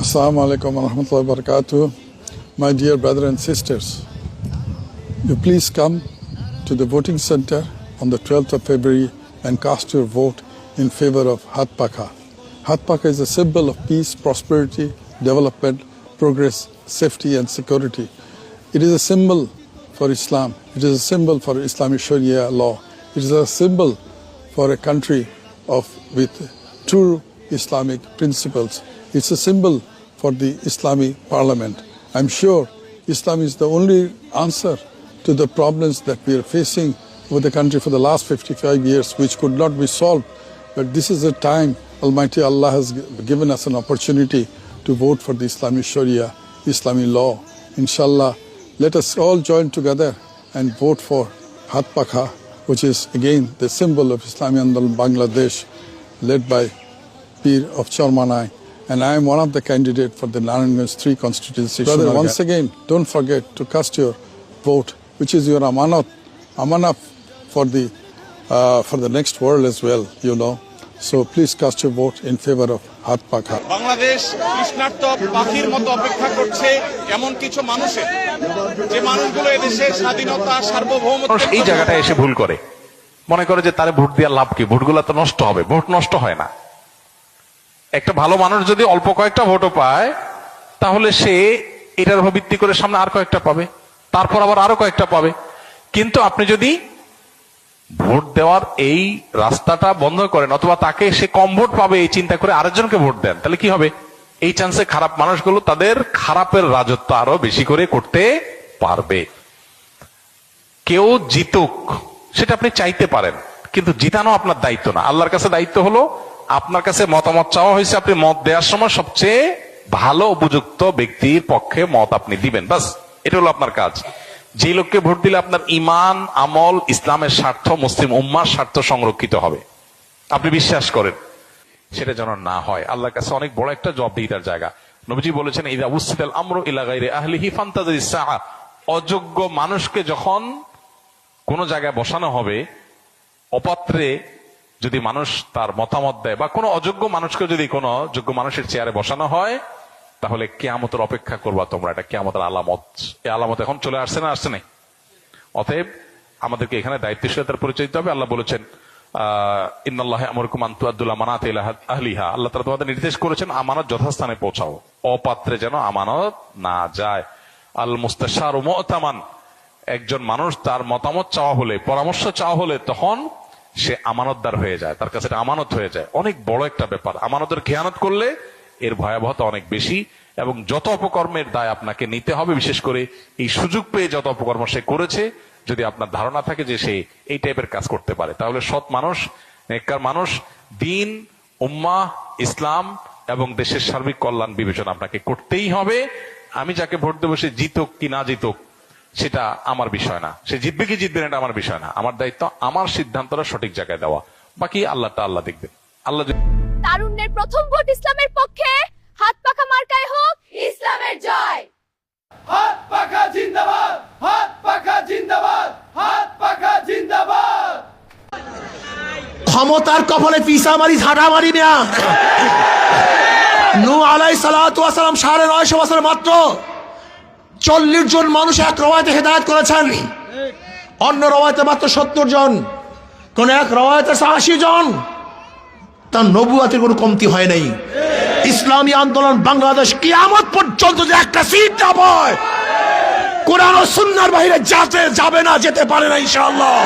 Assalamu alaikum wa rahmatullahi wa barakatuh. My dear brothers and sisters, you please come to the voting center on the 12th of February and cast your vote in favor of Hatpaka. Hatpaka is a symbol of peace, prosperity, development, progress, safety, and security. It is a symbol for Islam. It is a symbol for Islamic Sharia law. It is a symbol for a country of with true Islamic principles. It's a symbol for the Islamic Parliament. I'm sure Islam is the only answer to the problems that we are facing with the country for the last 55 years, which could not be solved. But this is a time Almighty Allah has given us an opportunity to vote for the Islamic Sharia, Islamic law. Inshallah, let us all join together and vote for Hat Pakha, which is again the symbol of Islamic Andal Bangladesh, led by Peer of Charmanai. And I am one of the candidates for the Naranganj 3 constituency. Brother, once again, don't forget to cast your vote, which is your amanat, amanat for the, uh, for the next world as well, you know. So please cast your vote in favor of Hat Pakha. Bangladesh কৃষ্ণার্থ পাখির মতো অপেক্ষা করছে এমন কিছু মানুষের যে মানুষগুলো এদেশে স্বাধীনতা সার্বভৌমত্ব মানুষ এই জায়গাটায় এসে ভুল করে মনে করে যে তারে ভোট দেওয়ার লাভ কি ভোটগুলো তো নষ্ট হবে ভোট নষ্ট হয় না একটা ভালো মানুষ যদি অল্প কয়েকটা ভোটও পায়, তাহলে সে এটার উপর ভিত্তি করে সামনে আর কয়েকটা পাবে, তারপর আবার আরও কয়েকটা পাবে। কিন্তু আপনি যদি ভোট দেওয়ার এই রাস্তাটা বন্ধ করেন, অথবা তাকে সে কম ভোট পাবে এই চিন্তা করে আরেকজনকে ভোট দেন, তাহলে কি হবে? এই চান্সে খারাপ মানুষগুলো তাদের খারাপের রাজত্ব আরও বেশি করে করতে পারবে। কেউ জিতুক, সেটা আপনি চাইতে পারেন, কিন্তু জিতানো আপনার দায়িত্ব না। আল্লাহর কাছে দায়িত্ব হলো আপনার কাছে মতামত চাওয়া হয়েছে, আপনি মত দেওয়ার সময় সবচেয়ে ভালো উপযুক্ত ব্যক্তির পক্ষে মত আপনি দিবেন। বাস, এটা হলো আপনার কাজ। যে লোককে ভোট দিলে আপনার ইমান, আমল, ইসলামের স্বার্থ, মুসলিম উম্মার স্বার্থ সংরক্ষিত হবে। আপনি বিশ্বাস করেন, সেটা যেন না হয়। আল্লাহর কাছে অনেক বড় একটা জবাবদিহিতার জায়গা। নবীজি বলেছেন, ইদা উসিদাল আমরু ইলা গায়রি আহলিহি ফান্তাজিস সাআ। অযোগ্য মানুষকে যখন কোন জায়গায় বসানো হবে, অপাত্রে যদি মানুষ তার মতামত দেয় বা কোনো অযোগ্য মানুষকে যদি কোনো যোগ্য মানুষের চেয়ারে বসানো হয়, তাহলে কেয়ামতের অপেক্ষা করবা তোমরা। এটা কেয়ামতের আলামত। এই আলামত এখন চলে আসছে না, আসছে নাই? অতএব আমাদেরকে এখানে দায়িত্বশীলতার পরিচয় দিতে হবে। আল্লাহ বলেছেন, আহ, ইন্নাল্লাহ আমরকুম আন্তু আব্দুল্লাহ মানাত আহলিহা। আল্লাহ তাআলা তোমাদের নির্দেশ করেছেন, আমানত যথাস্থানে পৌঁছাও। অপাত্রে যেন আমানত না যায়। আল মুস্তাশার একজন মানুষ তার মতামত চাওয়া হলে, পরামর্শ চাওয়া হলে তখন সে আমানতদার হয়ে যায়, তার কাছে আমানত হয়ে যায়। অনেক বড় একটা ব্যাপার। আমানতের খেয়ানত করলে এর ভয়াবহতা অনেক বেশি এবং যত অপকর্মের দায় আপনাকে নিতে হবে, বিশেষ করে এই সুযোগ পেয়ে যত অপকর্ম সে করেছে, যদি আপনার ধারণা থাকে যে সে এই টাইপের কাজ করতে পারে। তাহলে সৎ মানুষ, নেককার মানুষ, দিন উম্মা ইসলাম এবং দেশের সার্বিক কল্যাণ বিবেচনা আপনাকে করতেই হবে। আমি যাকে ভোট দেবো সে জিতুক কি না জিতুক সেটা আমার বিষয় না। সে জিতবে কি জিতবে না এটা আমার বিষয় না। আমার দায়িত্ব আমার সিদ্ধান্তটা সঠিক জায়গায় দেওয়া। বাকি আল্লাহটা আল্লাহ দেখবেন আল্লাহ যদি তারুণ্যের প্রথম ভোট ইসলামের পক্ষে। হাত পাখা মার্কায় হোক। ইসলামের জয়। হাত পাখা জিন্দাবাদ। হাত পাখা জিন্দাবাদ। হাত পাখা জিন্দাবাদ। ক্ষমতার কপালে পিসা মারি ঝাঁটা মারি মিয়া নু আলাই সালাম সাড়ে নয়শো বছর মাত্র। চল্লিশ জন মানুষ এক রবায়তে হেদায়ত করেছেন। অন্য রবায়তে মাত্র সত্তর জন। কোন এক রবায়তে আশি জন। তার নবুয়াতের কোনো কমতি হয় নাই। ইসলামী আন্দোলন বাংলাদেশ কিয়ামত পর্যন্ত যে একটা সিট না পায়, কোরআন ও সুন্নার বাইরে যাতে যাবে না, যেতে পারে না ইনশাআল্লাহ।